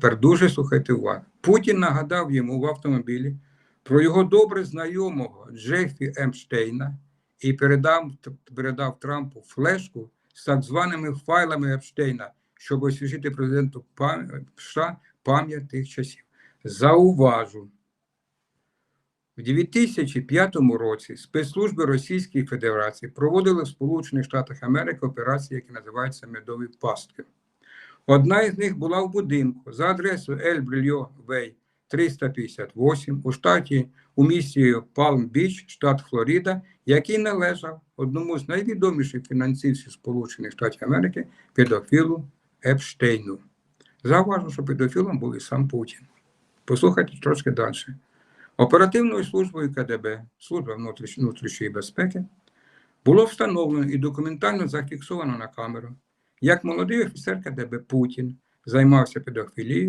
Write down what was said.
Тепер дуже слухайте увагу. Путін нагадав йому в автомобілі про його добре знайомого Джеффі Емштейна і передав, передав Трампу флешку з так званими файлами Епштейна, щоб освіжити президенту США пам'ять тих часів. Зауважу, в 2005 році спецслужби Російської Федерації проводили в Сполучених Штатах Америки операції, які називаються медові пастки. Одна із них була в будинку за адресою Ель Брильо Вей 358 у штаті у місті Палм-Біч, штат Флорида, який належав одному з найвідоміших фінансистів Сполучених Штатів Америки педофілу Епштейну. Зауважу, що педофілом був і сам Путін. Послухайте трошки далі. Оперативною службою КДБ, служба внутрішньої безпеки, було встановлено і документально зафіксовано на камеру, як молодий офіцер КДБ Путін займався педофілією